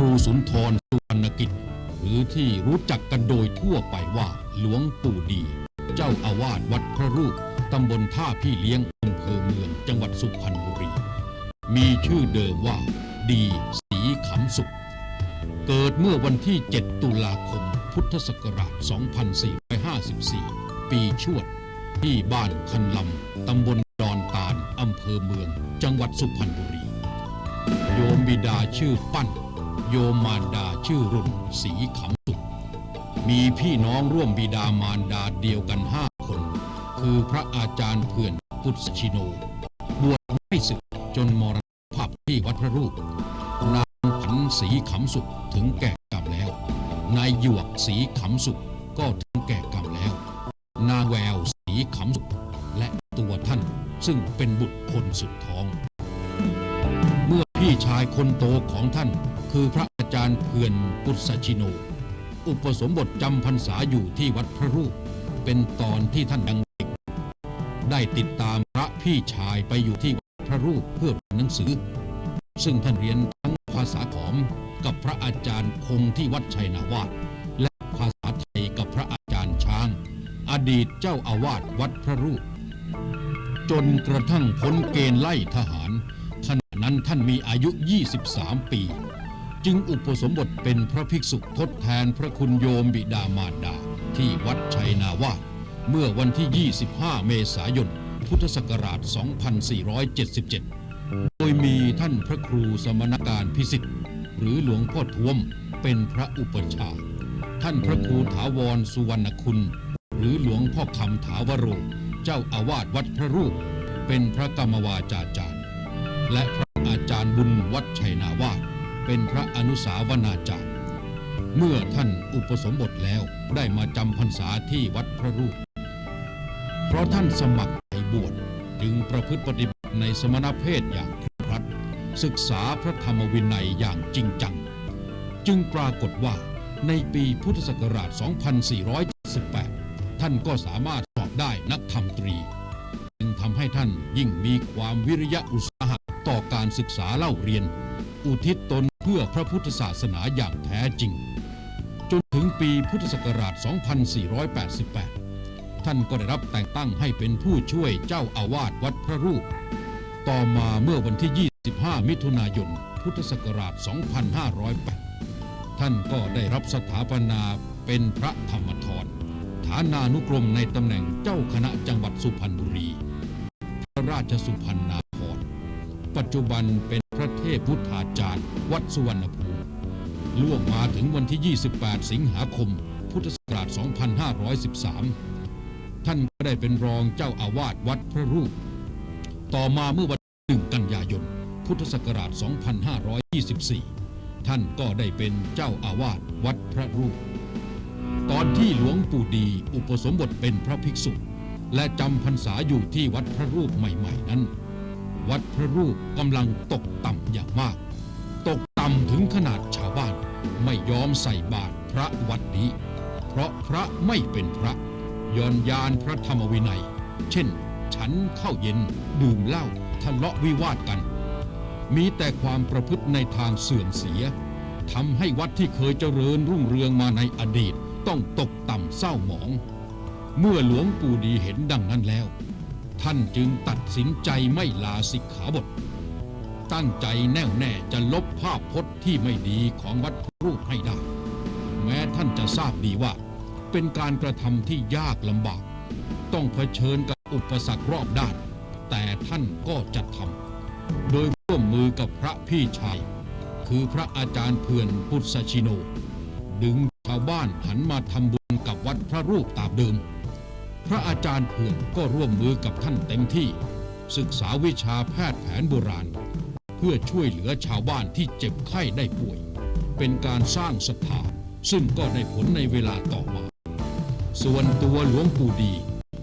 ครูสุนทรสุวรรณกิจ หรือที่รู้จักกันโดยทั่วไปว่าหลวงปู่ดี เจ้าอาวาสวัดพระรูปตำบลท่าพี่เลี้ยงอำเภอเมืองจังหวัดสุพรรณบุรี มีชื่อเดิมว่า ดีสีขำสุข เกิดเมื่อวันที่ 7 ตุลาคม พุทธศักราช 2454 ปีชวด ที่บ้านคันลำตำบลดอนตาลอำเภอเมือง จังหวัดสุพรรณบุรี โยมบิดาชื่อปั้น โยมมารดาชื่อรุ่นสีขำสุขมีพี่น้องร่วมบิดามารดาเดียวกันห้าคน คือพระอาจารย์เพื่อนพุทธชิโน บวชไม่สึกจนมรณภาพที่วัดพระรูป นางผันสีขำสุขถึงแก่กรรมแล้ว นายหยวกสีขำสุขก็ถึงแก่กรรมแล้ว นางแววสีขำสุขและตัวท่านซึ่งเป็นบุตรคนสุดท้อง เมื่อพี่ชายคนโตของท่าน คือพระอาจารย์เพื่อนปุษชิโน อุปสมบทจำพรรษาอยู่ที่วัดพระรูป เป็นตอนที่ท่านยังเด็ก ได้ติดตามพระพี่ชายไปอยู่ที่วัดพระรูปเพื่อเรียนหนังสือ ซึ่งท่านเรียนทั้งภาษาขอมกับพระอาจารย์คงที่วัดชัยนาวาสและภาษาไทยกับพระอาจารย์ช้าง อดีตเจ้าอาวาสวัดพระรูป จนกระทั่งพ้นเกณฑ์ไล่ทหารขณะนั้นท่านมีอายุ 23 ปี จึงอุปสมบทเป็นพระภิกษุทดแทนพระคุณโยมบิดามารดา ที่วัดชัยนาวาสเมื่อวันที่ 25 เมษายน พุทธศักราช 2477 โดยมีท่านพระครูสมณการพิสิทธิ์ หรือหลวงพ่อท้วมเป็นพระอุปชฌาย์ท่านพระครูถาวรสุวรรณคุณ หรือหลวงพ่อคำถาวโร เจ้าอาวาสวัดพระรูป เป็นพระกรรมวาจาจารย์ และพระอาจารย์บุญวัดชัยนาวาส เป็นพระอนุสาวนาจารย์ เมื่อท่านอุปสมบทแล้วได้มาจำพรรษาที่วัดพระรูป เพราะท่านสมัครใจบวชจึงประพฤติปฏิบัติในสมณเพศอย่างเคร่งครัด ศึกษาพระธรรมวินัยอย่างจริงจัง จึงปรากฏว่าในปีพุทธศักราช 2478 ท่านก็สามารถสอบได้นักธรรมตรี จึงทำให้ท่านยิ่งมีความวิริยะอุตสาหะต่อการศึกษาเล่าเรียน อุทิศตนเพื่อพระพุทธศาสนาอย่างแท้จริง จนถึงปีพุทธศักราช 2488 ท่านก็ได้รับแต่งตั้งให้เป็นผู้ช่วยเจ้าอาวาสวัดพระรูป ต่อมาเมื่อวันที่ 25 มิถุนายน พุทธศักราช 2508 ท่านก็ได้รับสถาปนาเป็นพระธรรมทรฐานานุกรมในตำแหน่งเจ้าคณะจังหวัดสุพรรณบุรี พระราชสุพรรณนาภรณ์ปัจจุบันเป็น พพุทธาจารย์ วัดสุวรรณภูมิล่วงมาถึงวันที่ 28 สิงหาคม พุทธศักราช 2513 ท่านก็ได้เป็นรองเจ้าอาวาสวัดพระรูป ต่อมาเมื่อวันที่1กันยายน พุทธศักราช 2524 ท่านก็ได้เป็นเจ้าอาวาสวัดพระรูป ตอนที่หลวงปู่ดีอุปสมบทเป็นพระภิกษุ และจำพรรษาอยู่ที่วัดพระรูปใหม่ ๆ นั้น วัดพระรูปกำลังตกต่ำอย่างมาก ตกต่ำถึงขนาดชาวบ้าน ไม่ยอมใส่บาตรพระวัดนี้ เพราะพระไม่เป็นพระย่อนยานพระธรรมวินัย เช่น ฉันเข้าเย็นดื่มเหล้าทะเลาะวิวาทกัน มีแต่ความประพฤติในทางเสื่อมเสียทำให้วัดที่เคยเจริญรุ่งเรืองมาในอดีตต้องตกต่ำเศร้าหมอง เมื่อหลวงปู่ดีเห็นดังนั้นแล้ว ท่านจึงตัดสินใจไม่ลาสิกขาบท ตั้งใจแน่วแน่จะลบภาพพจน์ที่ไม่ดีของวัดพระรูปให้ได้ แม้ท่านจะทราบดีว่า เป็นการกระทำที่ยากลำบาก ต้องเผชิญกับอุปสรรครอบด้าน แต่ท่านก็จะทำโดยร่วมมือกับพระพี่ชาย คือพระอาจารย์เพื่อนพุทธชิโน ดึงชาวบ้านหันมาทำบุญกับวัดพระรูปตามเดิม พระอาจารย์เพื่อนก็ร่วมมือกับท่านเต็มที่ ศึกษาวิชาแพทย์แผนโบราณ เพื่อช่วยเหลือชาวบ้านที่เจ็บไข้ได้ป่วย เป็นการสร้างศรัทธาซึ่งก็ได้ผลในเวลาต่อมา ส่วนตัวหลวงปู่ดี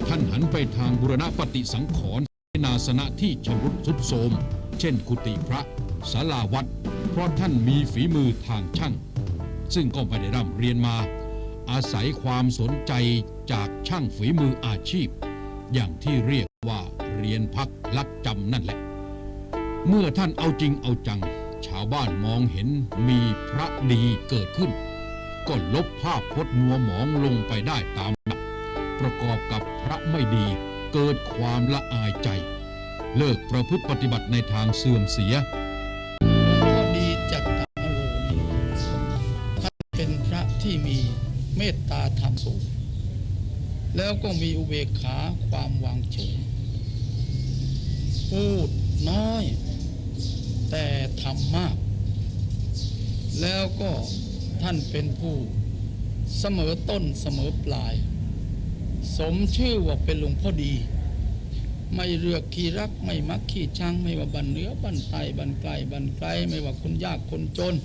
ท่านหันไปทางบุรณปฏิสังขรณ์ในนาสนะที่ชำรุดทรุดโทรมเช่นกุฏิพระศาลาวัด เพราะท่านมีฝีมือทางช่าง ซึ่งก็ไม่ได้ร่ำเรียนมา อาศัยความสนใจ จากช่างฝีมืออาชีพ อย่างที่เรียกว่าเรียนพักลักจำนั่นแหละ เมื่อท่านเอาจริงเอาจัง ชาวบ้านมองเห็นมีพระดีเกิดขึ้น ก็ลบภาพพจน์มัวหมองลงไปได้ตามลำดับประกอบกับพระไม่ดีเกิดความละอายใจ เลิกประพฤติปฏิบัติในทางเสื่อมเสียพ่อดีจัตามโลนี่ท่านเป็นพระที่มีเมตตาธรรมสูง แล้วก็มีอุเบกขาความวางเฉยพูดน้อย แต่ทำมาก แล้วก็ท่านเป็นผู้เสมอต้นเสมอปลาย สมชื่อว่าเป็นหลวงพ่อดี ไม่เลือกขี้รักไม่มักขี้ชัง ไม่ว่าบันเหนือบันไตบันไกลบันไกลไม่ว่าคนยากคนจน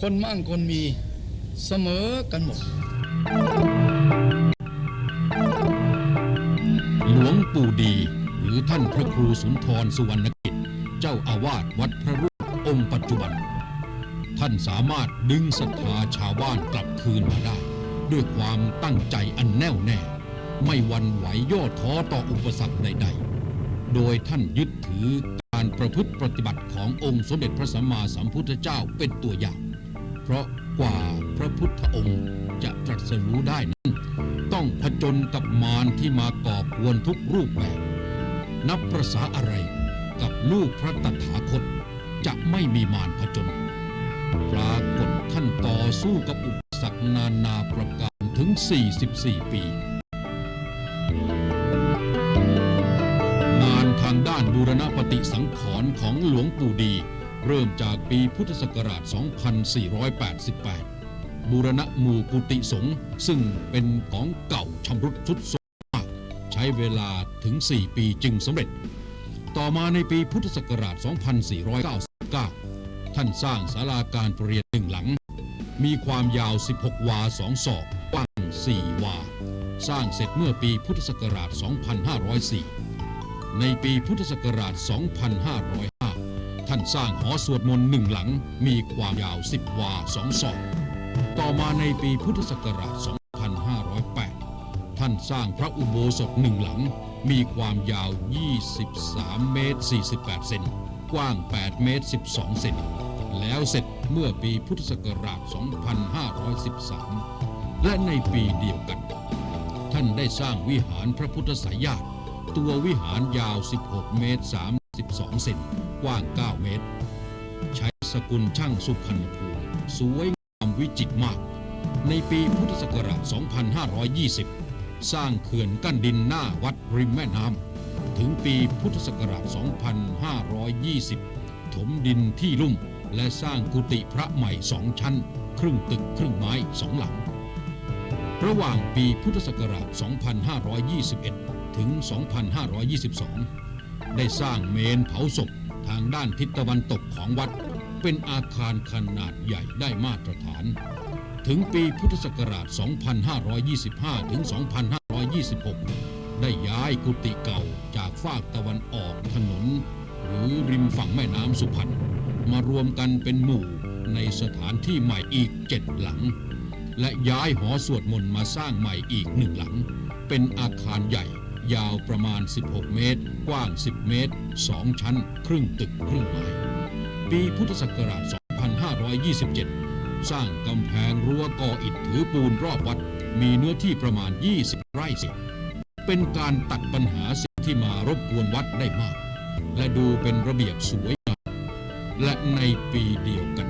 คนมั่งคนมีเสมอกันหมด ปู่ดี หรือท่านพระครูสุนทรสุวรรณกิจ เจ้าอาวาสวัดพระรูปองค์ปัจจุบัน ท่านสามารถดึงศรัทธาชาวบ้านกลับคืนมาได้ ด้วยความตั้งใจอันแน่วแน่ ไม่วันไหวย่อท้อต่ออุปสรรคใด ๆ โดยท่านยึดถือการประพฤติปฏิบัติขององค์สมเด็จพระสัมมาสัมพุทธเจ้าเป็นตัวอย่าง เพราะกว่าพระพุทธองค์จะตรัสรู้ได้นั้น ต้องผจญกับมารที่มาก่อกวนทุกรูปแบบ นับประษาอะไรกับลูกพระตถาคตจะไม่มีมารผจญปรากฏท่านต่อสู้กับอุปสรรคนานาประการถึง 44 ปี งานทางด้านบูรณปฏิสังขรณ์ของหลวงปู่ดี เริ่มจากปีพุทธศักราช 2488 บูรณะหมู่กุฏิสงฆ์ซึ่งเป็นของเก่าชำรุดทรุดโทรมากใช้เวลาถึง 4 ปีจึงสำเร็จ ต่อมาในปีพุทธศักราช 2499 ท่านสร้างศาลาการประเรียนหนึ่งหลัง มีความยาว 16 วา 2 ศอกกว้าง 4 วา สร้างเสร็จเมื่อปีพุทธศักราช 2504 ในปีพุทธศักราช 2505 ท่านสร้างหอสวดมนต์หนึ่งหลังมีความยาว 10 วา 2 ศอก ต่อมาในปีพุทธศักราช 2508 ท่านสร้างพระอุโบสถหนึ่งหลัง มีความยาว 23 เมตร 48 เซน กว้าง 8 เมตร 12 เซน แล้วเสร็จเมื่อปีพุทธศักราช 2513 และในปีเดียวกัน ท่านได้สร้างวิหารพระพุทธสายญาติตัววิหารยาว 16 เมตร 32 เซน กว้าง 9 เมตร ใช้สกุลช่างสุพรรณภูมิสวย วิจิตรมาก ในปีพุทธศักราช 2520 สร้างเขื่อนกั้นดินหน้าวัดริมแม่น้ำถึงปีพุทธศักราช 2520 ถมดินที่ลุ่ม และสร้างกุฏิพระใหม่สองชั้น ครึ่งตึกครึ่งไม้สองหลัง ระหว่างปีพุทธศักราช 2521 ถึง 2522 ได้สร้างเมนเผาศพทางด้านทิศตะวันตกของวัด เป็นอาคารขนาดใหญ่ได้มาตรฐาน ถึงปีพุทธศักราช 2525 ถึง 2526 ได้ย้ายกุฏิเก่าจากฝากตะวันออกถนน หรือริมฝั่งแม่น้ำสุพรรณมารวมกันเป็นหมู่ในสถานที่ใหม่อีกเจ็ดหลัง และย้ายหอสวดมนต์มาสร้างใหม่อีกหนึ่งหลัง เป็นอาคารใหญ่ยาวประมาณ 16 เมตร กว้าง 10 เมตร 2 ชั้น ครึ่งตึกครึ่งไม้ ปีพุทธศักราช 2527 สร้างกำแพงรั้วก่ออิฐถือปูนรอบวัด มีเนื้อที่ประมาณ 20 ไร่เศษเป็นการตัดปัญหาสิ่งที่มารบกวนวัดได้มาก และดูเป็นระเบียบสวยงาม และในปีเดียวกัน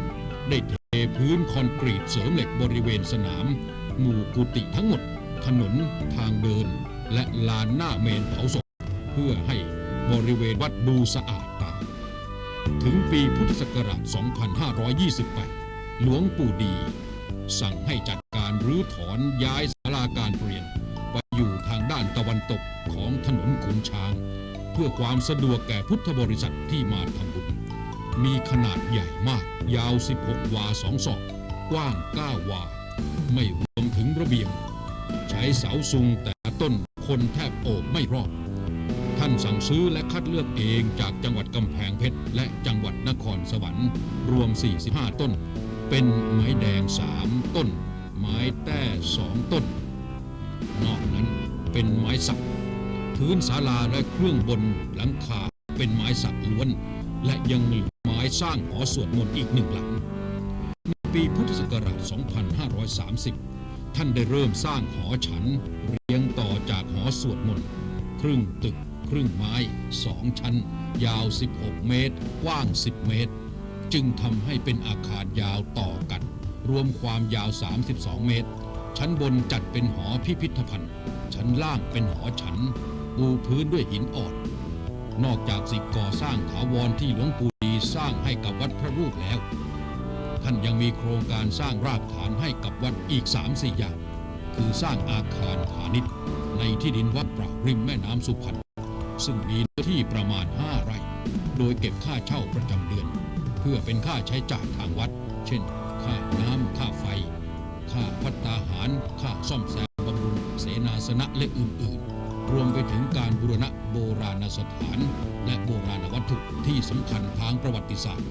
ได้เทพื้นคอนกรีตเสริมเหล็กบริเวณสนาม หมู่กุฏิทั้งหมด ถนนทางเดิน และลานหน้าเมนเผาศพเพื่อให้บริเวณวัดดูสะอาดตา ถึงปีพุทธศักราช 2528 หลวงปู่ดี สั่งให้จัดการรื้อถอนย้ายศาลาการเปลี่ยน ไปอยู่ทางด้านตะวันตกของถนนขุนช้าง เพื่อความสะดวกแก่พุทธบริษัทที่มาทำบุญ มีขนาดใหญ่มาก ยาว 16 วา2ศอก กว้าง 9 วา ไม่รวมถึงระเบียง ใช้เสาซุงแต่ต้นคนแทบโอบไม่รอด ท่านสั่งซื้อและคัดเลือกเองจากจังหวัดกำแพงเพชร และจังหวัดนครสวรรค์ รวม 45 ต้น เป็นไม้แดง 3 ต้น ไม้แต้ 2 ต้น นอกนั้นเป็นไม้สักพื้นศาลาและเครื่องบนหลังคาเป็นไม้สักล้วน และยังเหลือไม้สร้างหอสวดมนต์อีกหนึ่งหลังในปีพุทธศักราช 2530 ท่านได้เริ่มสร้างหอฉันเรียงต่อจากหอสวดมนต์ครึ่งตึก ครึ่งไม้สองชั้น ยาว 16 เมตร กว้าง 10 เมตร จึงทำให้เป็นอาคารยาวต่อกัน รวมความยาว 32 เมตร ชั้นบนจัดเป็นหอพิพิธภัณฑ์ ชั้นล่างเป็นหอฉัน ปูพื้นด้วยหินอ่อน นอกจากสิ่งก่อสร้างถาวรที่หลวงปู่ดีสร้างให้กับวัดพระรูปแล้ว ท่านยังมีโครงการสร้างรากฐานให้กับวัดอีก3 4อย่าง คือสร้างอาคารพาณิชย์ในที่ดินวัดเปล่าริมแม่น้ำสุพรรณ ซึ่งมีเนื้อที่ประมาณ 5 ไร่ โดยเก็บค่าเช่าประจำเดือน เพื่อเป็นค่าใช้จ่ายทางวัด เช่น ค่าน้ำค่าไฟ ค่าพัตตาหาร ค่าซ่อมแซมบำรุงเสนาสนะและอื่นๆ รวมไปถึงการบูรณะโบราณสถาน และโบราณวัตถุที่สำคัญทางประวัติศาสตร์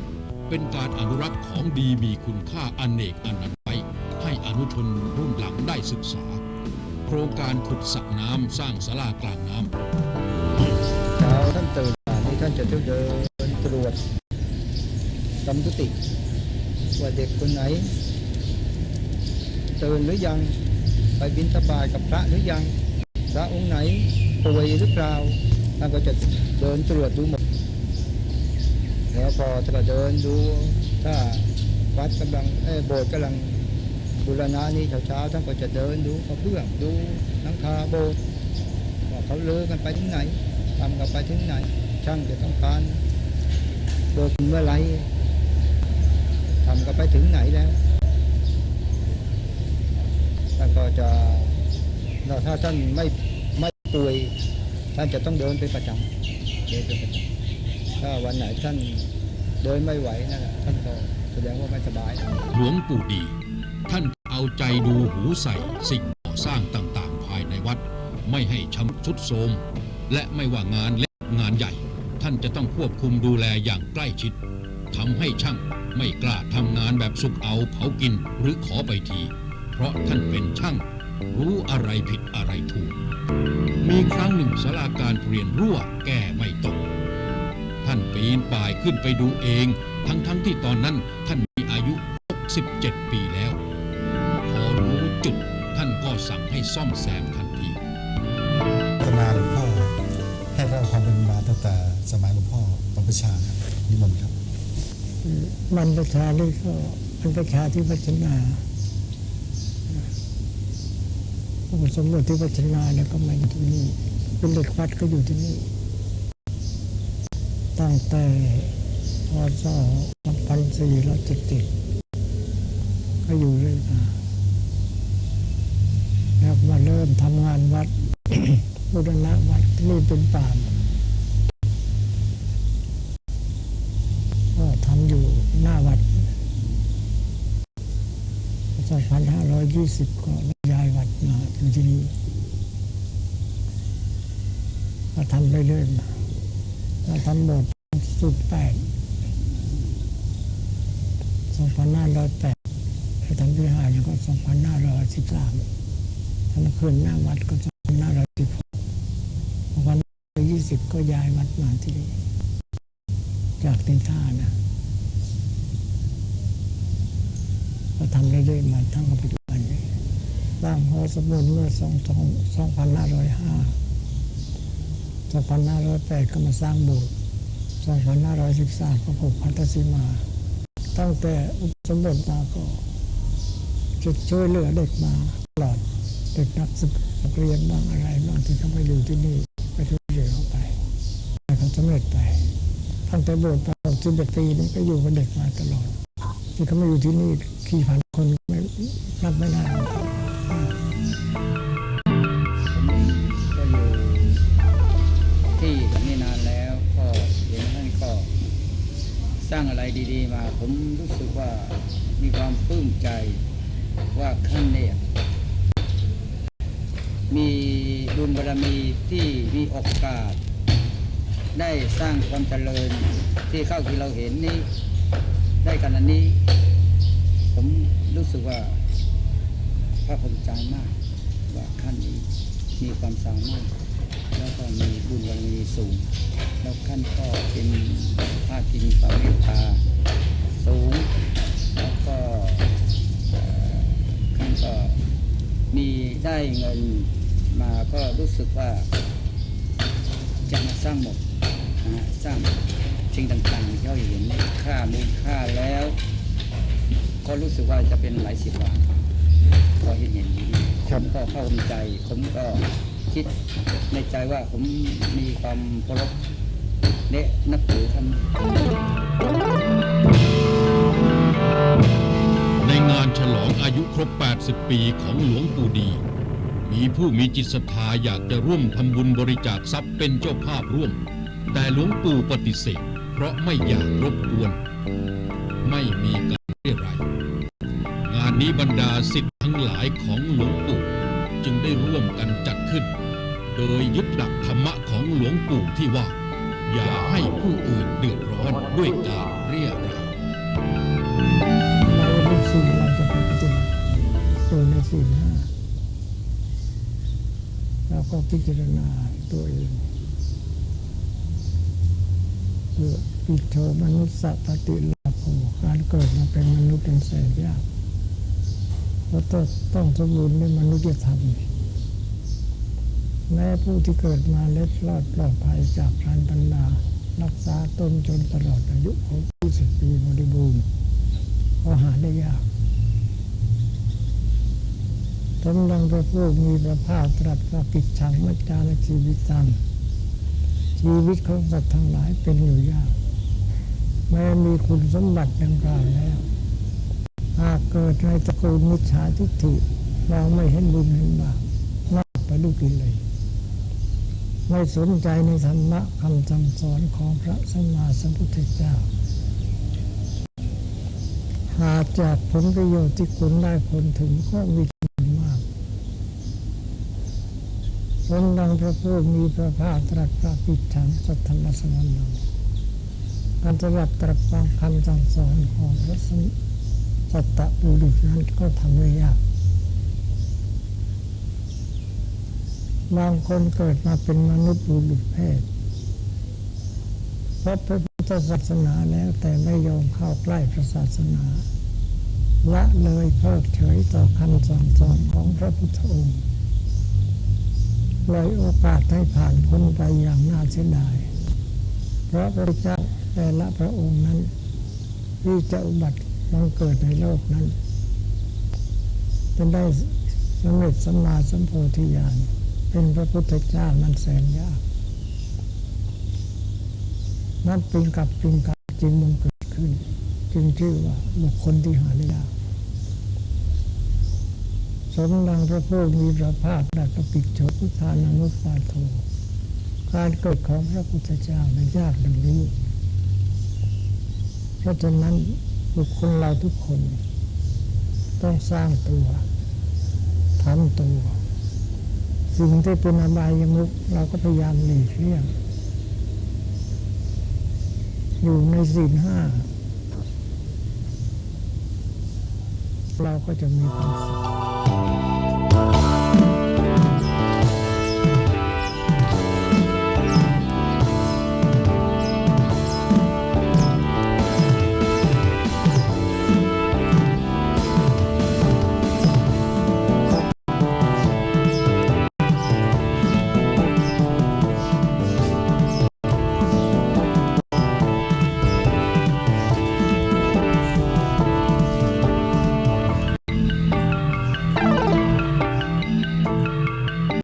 เป็นการอนุรักษ์ของดีมีคุณค่าอนเนกอนันต์ไว้ให้อนุชนรุ่นหลังได้ศึกษา โครงการขุดสระน้ำสร้างศาลากลางน้ำ ท่านจะเที่ยวเดินตรวจตำกุฏิว่าเด็กคนไหนตื่นหรือยังไปบินตบาตกับพระหรือยัง พระองค์ไหนป่วยหรือเปล่าท่านก็จะเดินตรวจดูหมด แล้วพอท่านก็เดินดูถ้าวัดกำลังโบสถ์กำลังบูรณะนี่เช้าๆท่านก็จะเดินดูกระเบื้องดูหลังคาโบสถ์ว่าเขาเลือกันไปถึงไหนทำกันไปถึงไหน ช่างจะต้องการโดยเมื่อไรทำกันไปถึงไหนแล้วท่านก็จะถ้าท่านไม่ไม่ป่วย ท่านจะต้องเดินเป็นประจำเดินเป็นประจำถ้าวันไหนท่านเดินไม่ไหวนั่นแหละท่านก็แสดงว่าไม่สบาย หลวงปู่ดี ท่านเอาใจดูหูใส่สิ่งก่อสร้างต่างๆ ภายในวัด ไม่ให้ชำรุดโทรมและไม่ว่างานเล็กงานใหญ่ ท่านจะต้องควบคุมดูแลอย่างใกล้ชิดทำให้ช่างไม่กล้าทำงานแบบสุกเอาเผากินหรือขอไปที เพราะท่านเป็นช่าง รู้อะไรผิดอะไรถูก มีครั้งหนึ่งสาราการเปลี่ยนรั่วแก้ไม่ตก ท่านปีนป่ายขึ้นไปดูเอง ทั้งๆทที่ตอนนั้นท่านมีอายุ 67 ปีแล้ว พอรู้จุดท่านก็สั่งให้ซ่อมแซมทันทีพัฒนาหลวงพ่อให้เล่าความเป็นมาตั้งแต่ สมัยหลวงพ่อบรรพชาครับนิมนต์ครับบรรพชานี่ก็บรรพชาที่วัชนาอุปสมบทที่วัชนาเนี่ยก็มาอยู่ที่นี่เป็นเด็กวัดก็อยู่ที่นี่ ตั้งแต่พศ2470ก็อยู่เรื่อยมาแล้วมาเริ่มทำงานวัดบูรณะวัดที่นี่เป็นป่า สิบก็ย้ายวัดมาอยู่ที่นี่ก็ทำเรื่อยๆมาเราทำหมดสุดแปดสองพันห้าร้อยแปดเราทำที่ห้ายก็สองพันห้าร้อยสิบสามทำคืนหน้าวัดก็สองพันห้าร้อยสิบหกสองพันยี่สิบก็ย้ายวัดมาที่นี่จากติท่านะก็ทำเรื่อยๆมาทั้งหมดไป ร้างหอสมุนเมื่อสองสองพันห้าร้อยห้าสองพันห้าร้อยแปดก็มาสร้างโบสถ์สองพันห้าร้อยสิบสามก็ผูกพันธสีมา ตั้งแต่อุปสมบทมาก็จะช่วยเหลือเด็กมาตลอดเด็กนักศึกเรียนบ้างอะไรบ้างที่เขาไม่อยู่ที่นี่ก็ช่วยเหลือเขาไปให้เขาสำเร็จไปตั้งแต่โบวชมาสิบเอ็ดปีนี้ก็อยู่กับเด็กมาตลอดที่เขามาอยู่ที่นี่กี่พันคนไม่นับไม่ได้ สร้างอะไรดี ๆ มา ผมรู้สึกว่ามีความปลื้มใจว่าท่านเนี่ยมีบุญบารรมีที่มีโอกาส ได้สร้างความเจริญที่เข้าที่เราเห็นนี้ ได้ขนาดนี้ ผมรู้สึกว่าภาคภูมิใจมากว่าท่านนี้มีความสามารถแล้วก็มีบุญบารมีสูง แล้วท่านก็เป็น้าคกินควิตาสูง แล้วก็ท่านก็มีได้เงินมาก็รู้สึกว่าจะมาสร้างหมดนะสร้างสิ่งต่างๆที่เราเห็นค่ามูลค่าแล้ว ก็รู้สึกว่าจะเป็นหลายสิบล้านพอเห็นอย่างนี้ผมก็เข้าใจ ผมก็คิดในใจว่าผมมีความเคารพ และนับถือท่านในงานฉลองอายุครบ 80 ปีของหลวงปู่ดี มีผู้มีจิตศรัทธาอยากจะร่วมทำบุญบริจาคทรัพย์เป็นเจ้าภาพร่วม แต่หลวงปู่ปฏิเสธ เพราะไม่อยากรบกวน ไม่มีการเรียรายงานนี้บรรดาสิทธิ์ทั้งหลายของหลวงปู่จึงได้ร่วมกันจัดขึ้น โดยยึดหลักธรรมะของหลวงปู่ที่ว่า อย่าให้ผู้อื่นเดือดร้อนด้วยการเรียราเราสิ่งเราจะไปปฏิบัติโดยในสิ่งห้าแล้วก็พิจารณาตัวเองเพื่อปิโชมนุษย์สัพปฏิลาโภการเกิดมาเป็นมนุษย์เป็นแสนยากเราต้องต้องสมบูรณ์ด้วยมนุษยธรรม แม้ผู้ที่เกิดมาเล็ดรอดปลอดภัยจากพรันบรรดารักษาตนจนตลอดอายุของ20ปีบริบูรณ์ก็หาได้ยากสมดังพระผู้มีพระภาคตรัสว่ากิจฉังมัจจารชีวิตตังชีวิตของสัตว์ทั้งหลายเป็นอยู่ยาก แม้มีคุณสมบัติดังกล่าวแล้วหากเกิดในตระกูลมิจฉาทิฏฐิเราไม่เห็นบุญเห็นบาปนอกไปด้วยกิเลส ไม่สนใจในธรรมะคำสั่งสอนของพระสัมมาสัมพุทธเจ้า หากจากผลประโยชน์ที่คุณได้ผลถึงก็มีจำนวนมากสมดังพระผู้มีพระภาคตรัสพระปิดฉังสัทธรรมสวรรค์การตรัสตรัสฟังคำสั่งสอนของพระสัตตะบุรุษนั้นก็ทำได้ยาก บางคนเกิดมาเป็นมนุษย์บุรุษเพศพบพระพุทธศาสนาแล้วแต่ไม่ยอมเข้าใกล้พระศาสนาละเลยเพิกเฉยต่อคำสั่งสอนของพระพุทธองค์ปล่อยโอกาสให้ผ่านพ้นไปอย่างน่าเสียดาย เพราะพระเจ้าแต่ละพระองค์นั้น ที่จะอุบัติบังเกิดในโลกนั้นจะได้สำเร็จสัมมาสัมโพธิญาณ เป็นพระพุทธเจ้านั้นแสนยากนับเป็นกับเป็นกับจริงมันเกิดขึ้น จึงชื่อว่าบุคคลที่หาได้ยากสมดังพระผู้มีพระภาคดักปิดโฉพุทธานานุปาโทการเกิดของพระพุทธเจ้าในยากดังนี้ เพราะฉะนั้นบุคคลเราทุกคน ต้องสร้างตัวทำตัว สิ่งที่เป็นอบายมุกเราก็พยายามหลีกเลี่ยงอยู่ในสี่ห้า เราก็จะมีความสุข